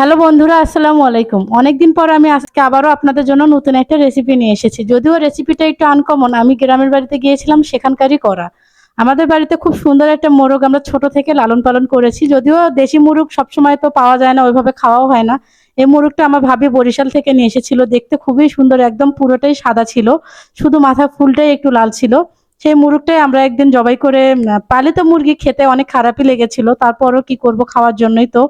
Hello বন্ধুরা, আসসালামু আলাইকুম। অনেকদিন পর আমি আজকে আবারও আপনাদের জন্য নতুন একটা রেসিপি নিয়ে এসেছি। যদিও রেসিপিটা একটু আনকমন আমি গ্রামের বাড়িতে গিয়েছিলাম, সেখানকারই করা। আমাদের বাড়িতে খুব সুন্দর একটা মোরগ আমরা ছোট থেকে লালন পালন করেছি। যদিও দেশি মুরগ সবসময় তো পাওয়া যায় না, ওইভাবে খাওয়াও হয় না। এই মুরগটা আমার ভাবি বরিশাল থেকে নিয়ে এসেছিল, দেখতে খুবই সুন্দর, একদম পুরোটাই সাদা ছিল। শুধু মাথা ফুলটাই একটু লাল ছিল। সেই মুরগটাই আমরা একদিন জবাই করে পালিত মুরগি খেতে অনেক খারাপই লেগেছিল। তারপরও কি করব খাওয়ার জন্যই তো।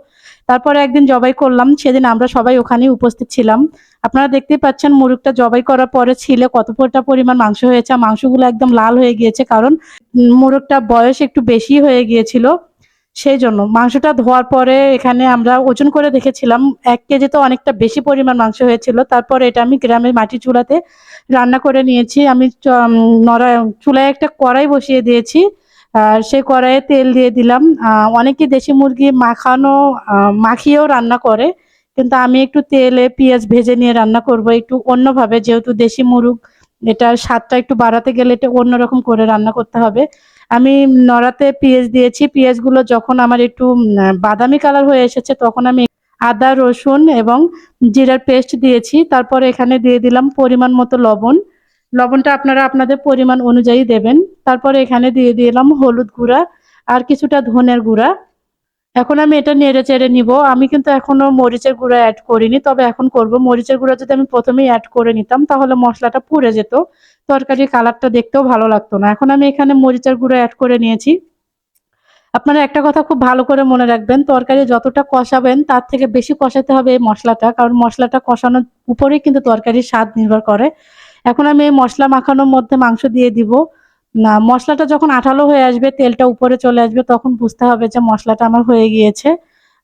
তারপরে একদিন জবাই করলাম, সেদিন আমরা সবাই ওখানে উপস্থিত ছিলাম। আপনারা দেখতেই পাচ্ছেন মুরগটা জবাই করার পরে ছিলে কতটা পরিমাণ মাংস হয়েছে। মাংসগুলো একদম লাল হয়ে গিয়েছে কারণ মুরগটা বয়স একটু বেশি হয়ে গিয়েছিল। সেই জন্য মাংসটা ধোয়ার পরে এখানে আমরা ওজন করে দেখেছিলাম, এক কেজি তো অনেকটা বেশি পরিমাণ মাংস হয়েছিল। তারপর এটা আমি গ্রামের মাটি চুলাতে রান্না করে নিয়েছি। আমি নড়া চুলায় একটা কড়াই বসিয়ে দিয়েছি। আর সেই কড়াইয়ে তেল দিয়ে দিলাম। অনেকে দেশি মুরগি মাখানো মাখিয়েও রান্না করে, কিন্তু আমি একটু তেলে পেঁয়াজ ভেজে নিয়ে রান্না করব একটু অন্যভাবে, যেহেতু দেশি মুরগ, এটার স্বাদটা একটু বাড়াতে গেলে এটা অন্যরকম করে রান্না করতে হবে। আমি নড়াতে পেঁয়াজ দিয়েছি। পেঁয়াজগুলো যখন আমার একটু বাদামি কালার হয়ে এসেছে, তখন আমি আদা, রসুন এবং জিরার পেস্ট দিয়েছি। তারপর এখানে দিয়ে দিলাম পরিমাণ মতো লবণ। লবণটা আপনারা আপনাদের পরিমাণ অনুযায়ী দেবেন। তারপরে এখানে দিয়ে দিলাম হলুদ গুঁড়া আর কিছুটা ধনের গুঁড়া। এখন আমি এটা নেড়ে চেড়ে নিব। আমি কিন্তু এখনও মরিচের গুঁড়া অ্যাড করিনি, তবে এখন করব। মরিচের গুঁড়া যদি আমি প্রথমেই অ্যাড করে নিতাম, তাহলে মশলাটা পুড়ে যেত। তরকারির কালারটা দেখতেও ভালো লাগতো না। এখন আমি এখানে মরিচের গুঁড়া অ্যাড করে নিয়েছি। আপনারা একটা কথা খুব ভালো করে মনে রাখবেন, তরকারি যতটা কষাবেন, তার থেকে বেশি কষাতে হবে এই মশলাটা। কারণ মশলাটা কষানোর উপরেই কিন্তু তরকারির স্বাদ নির্ভর করে। এখন আমি এই মশলা মাখানোর মধ্যে মাংস দিয়ে দিব। না, মশলাটা যখন আঠালো হয়ে আসবে, তেলটা উপরে চলে আসবে, তখন বুঝতে হবে যে মশলাটা আমার হয়ে গিয়েছে।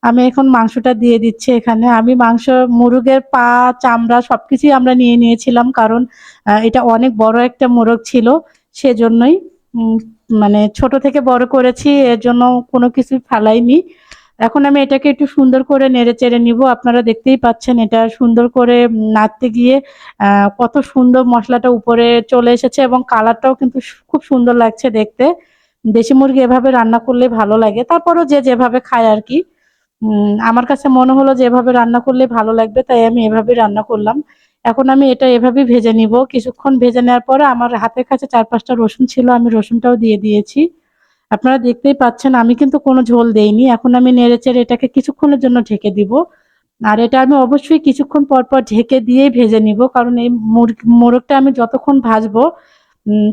আমি এখন মাংসটা দিয়ে দিচ্ছি এখানে। আমি মাংস, মুরগের পা, চামড়া সবকিছুই আমরা নিয়ে নিয়েছিলাম, কারণ এটা অনেক বড় একটা মোরগ ছিল, সেজন্যই মানে ছোট থেকে বড় করেছি, এর জন্য কোনো কিছু ফেলাইনি। এখন আমি এটাকে একটু সুন্দর করে নেড়ে চেড়ে নিব। আপনারা দেখতেই পাচ্ছেন এটা সুন্দর করে নাড়তে গিয়ে কত সুন্দর মশলাটা উপরে চলে এসেছে এবং কালারটাও কিন্তু খুব সুন্দর লাগছে দেখতে। দেশি মুরগি এভাবে রান্না করলে ভালো লাগে। তারপরও যে যেভাবে খায় আর কি। আমার কাছে মনে হলো যে এভাবে রান্না করলে ভালো লাগবে, তাই আমি এভাবে রান্না করলাম। এখন আমি এটা এভাবেই ভেজে নিব। কিছুক্ষণ ভেজে নেওয়ার পরে আমার হাতের কাছে চার পাঁচটা রসুন ছিল, আমি রসুনটাও দিয়ে দিয়েছি। আপনারা দেখতেই পাচ্ছেন, আমি কিন্তু কোনো ঝোল দেইনি। এখন আমি নেড়েচেড়ে এটাকে কিছুক্ষণের জন্য ঢেকে দিব। আর এটা আমি অবশ্যই কিছুক্ষণ পর পর ঢেকে দিয়েই ভেজে নিব, কারণ এই মুরগ মোরগটা আমি যতক্ষণ ভাজবো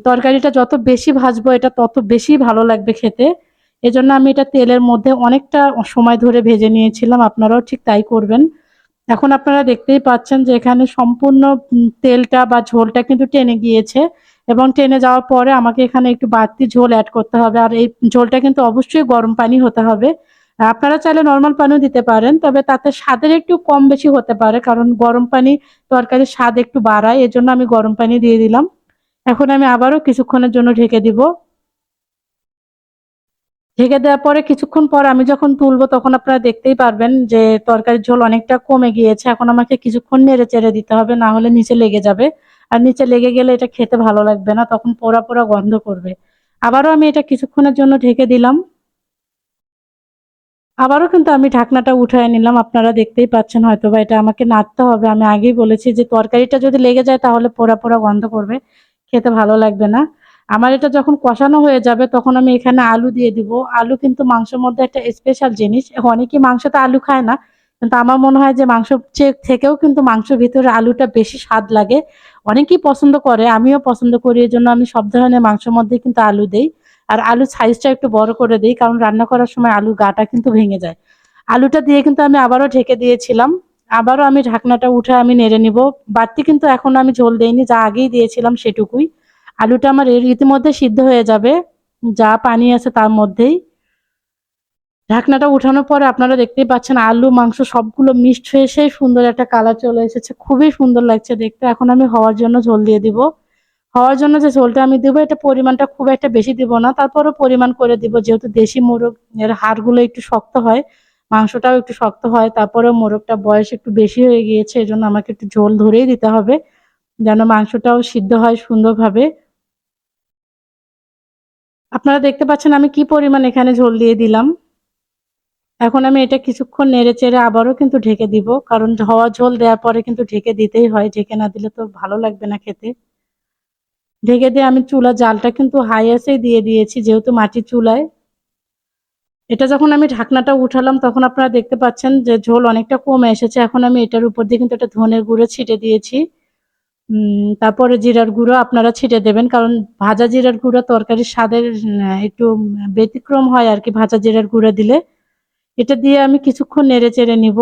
তরকারিটা যত বেশি ভাজবো, এটা তত বেশি ভালো লাগবে খেতে। এজন্য আমি এটা তেলের মধ্যে অনেকটা সময় ধরে ভেজে নিয়েছিলাম, আপনারাও ঠিক তাই করবেন। এখন আপনারা দেখতেই পাচ্ছেন যে এখানে সম্পূর্ণ তেলটা বা ঝোলটা কিন্তু টেনে গিয়েছে। এবং টেনে যাওয়ার পরে আমাকে এখানে একটু বাড়তি ঝোল অ্যাড করতে হবে। আর এই ঝোলটা কিন্তু অবশ্যই গরম পানি হতে হবে। আপনারা চাইলে নর্মাল পানিও দিতে পারেন, তবে তাতে স্বাদের একটু কম বেশি হতে পারে, কারণ গরম পানি তরকারির স্বাদ একটু বাড়ায়, এজন্য আমি গরম পানি দিয়ে দিলাম। এখন আমি আবারও কিছুক্ষণের জন্য ঢেকে দিব। ঢেকে দেওয়ার পরে কিছুক্ষণ পর আমি যখন তুলবো, তখন আপনারা দেখতেই পারবেন যে তরকারির ঝোল অনেকটা কমে গিয়েছে। এখন আমাকে কিছুক্ষণ নেড়ে চেড়ে দিতে হবে, না হলে নিচে লেগে যাবে। আর নিচে লেগে গেলে এটা খেতে ভালো লাগবে না, তখন পোড়া পোড়া গন্ধ করবে। আবারও আমি এটা কিছুক্ষণের জন্য ঢেকে দিলাম। আবারও কিন্তু আমি ঢাকনাটা উঠায় নিলাম, আপনারা দেখতেই পাচ্ছেন হয়তো বা এটা আমাকে নাড়তে হবে। আমি আগেই বলেছি যে তরকারিটা যদি লেগে যায় তাহলে পোড়া পোড়া গন্ধ করবে, খেতে ভালো লাগবে না। আমার এটা যখন কষানো হয়ে যাবে তখন আমি এখানে আলু দিয়ে দিব। আলু কিন্তু মাংসের মধ্যে একটা স্পেশাল জিনিস, অনেকেই মাংসতে আলু খায় না কিন্তু আমার মনে হয় যে মাংস থেকেও কিন্তু মাংসের ভিতরে আলুটা বেশি স্বাদ লাগে। অনেকেই পছন্দ করে, আমিও পছন্দ করি, এই জন্য আমি সব ধরনের মাংসের মধ্যে কিন্তু আলু দেই। আর আলুর সাইজটা একটু বড় করে দিই, কারণ রান্না করার সময় আলু গাটা কিন্তু ভেঙে যায়। আলুটা দিয়ে কিন্তু আমি আবারও ঢেকে দিয়েছিলাম। আবারও আমি ঢাকনাটা উঠে আমি নেড়ে নিব। বাড়তি কিন্তু এখন আমি ঝোল দেইনি, যা আগেই দিয়েছিলাম সেটুকুই। আলুটা আমার এর ইতিমধ্যে সিদ্ধ হয়ে যাবে। যা পানি আছে তার মধ্যেই। ঢাকনাটা উঠানোর পরে আপনারা দেখতেই পাচ্ছেন আলু, মাংস সবগুলো মিক্সড হয়ে সেই সুন্দর একটা কালার চলে এসেছে। খুবই সুন্দর লাগছে দেখতে। এখন আমি হওয়ার জন্য ঝোল দিয়ে দিব। হওয়ার জন্য যে ঝোলটা আমি দেবো, এটা পরিমাণটা খুব একটা বেশি দিব না। তারপরও পরিমাণ করে দিব, যেহেতু দেশি মোরগ, এর হাড়গুলো একটু শক্ত হয়, মাংসটাও একটু শক্ত হয় তারপরে মোরগটা বয়স একটু বেশি হয়ে গিয়েছে এই জন্য আমাকে একটু ঝোল ধরেই দিতে হবে, যেন মাংসটাও সিদ্ধ হয় সুন্দরভাবে। আপনারা দেখতে পাচ্ছেন আমি কি পরিমাণ এখানে ঝোল দিয়ে দিলাম। এখন আমি এটা কিছুক্ষণ নেড়ে চেড়ে আবারও কিন্তু ঢেকে দিব, কারণ হওয়া ঝোল দেওয়ার পরে কিন্তু ঢেকে দিতেই হয়, ঢেকে না দিলে তো ভালো লাগবে না খেতে। ঢেকে দিয়ে আমি চুলা জালটা কিন্তু হাই আসেই দিয়ে দিয়েছি, যেহেতু মাটির চুলায়। এটা যখন আমি ঢাকনাটা উঠালাম, তখন আপনারা দেখতে পাচ্ছেন যে ঝোল অনেকটা কমে এসেছে। এখন আমি এটার উপর দিয়ে কিন্তু একটা ধনের গুঁড়ো ছিটে দিয়েছি। তারপরে জিরার গুঁড়ো আপনারা ছিটে দেবেন, কারণ ভাজা জিরার গুঁড়ো তরকারির স্বাদের একটু ব্যতিক্রম হয় আর কি ভাজা জিরার গুঁড়ো দিলে। এটা দিয়ে আমি কিছুক্ষণ নেড়ে চেড়ে নিব।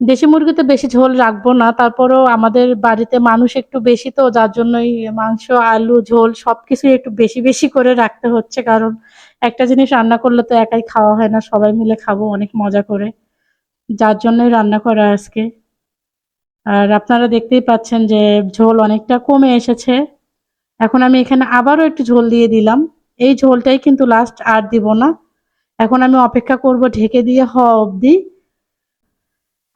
দেশি মুরগিতে বেশি ঝোল রাখব না, তারপরেও আমাদের বাড়িতে মানুষ একটু বেশি তো, যার জন্যই মাংস, আলু, ঝোল সবকিছু একটু বেশি বেশি করে রাখতে হচ্ছে, কারণ একটা জিনিস রান্না করলে তো একাই খাওয়া হয় না, সবাই মিলে খাব, অনেক মজা করে। যার জন্যই রান্না করা আজকে। আর আপনারা দেখতেই পাচ্ছেন যে ঝোল অনেকটা কমে এসেছে। এখন আমি এখানে আবারও একটু ঝোল দিয়ে দিলাম। এই ঝোলটাই কিন্তু লাস্ট আর দিব না। এখন আমি অপেক্ষা করব ঢেকে দিয়ে হওয়া অবধি।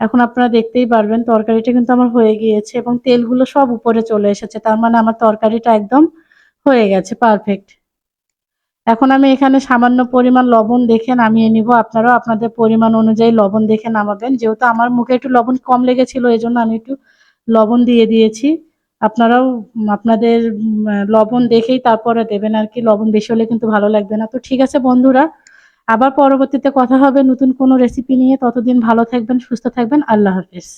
এখন আপনারা দেখতেই পারবেন তরকারিটা কিন্তু আমার হয়ে গিয়েছে এবং তেলগুলো সব উপরে চলে এসেছে। তার মানে আমার তরকারিটা একদম হয়ে গেছে পারফেক্ট এখন আমি এখানে সামান্য পরিমাণ লবণ দেখে নামিয়ে নিব। আপনারাও আপনাদের পরিমাণ অনুযায়ী লবণ দেখে নামাবেন। যেহেতু আমার মুখে একটু লবণ কম লেগেছিল এই জন্য আমি একটু লবণ দিয়ে দিয়েছি। আপনারাও আপনাদের লবণ দেখেই তারপরে দেবেন আর কি। লবণ বেশি হলে কিন্তু ভালো লাগবে না। তো ঠিক আছে বন্ধুরা, আবার পরবর্তীতে কথা হবে নতুন কোনো রেসিপি নিয়ে। ততদিন ভালো থাকবেন, সুস্থ থাকবেন। আল্লাহ হাফিজ।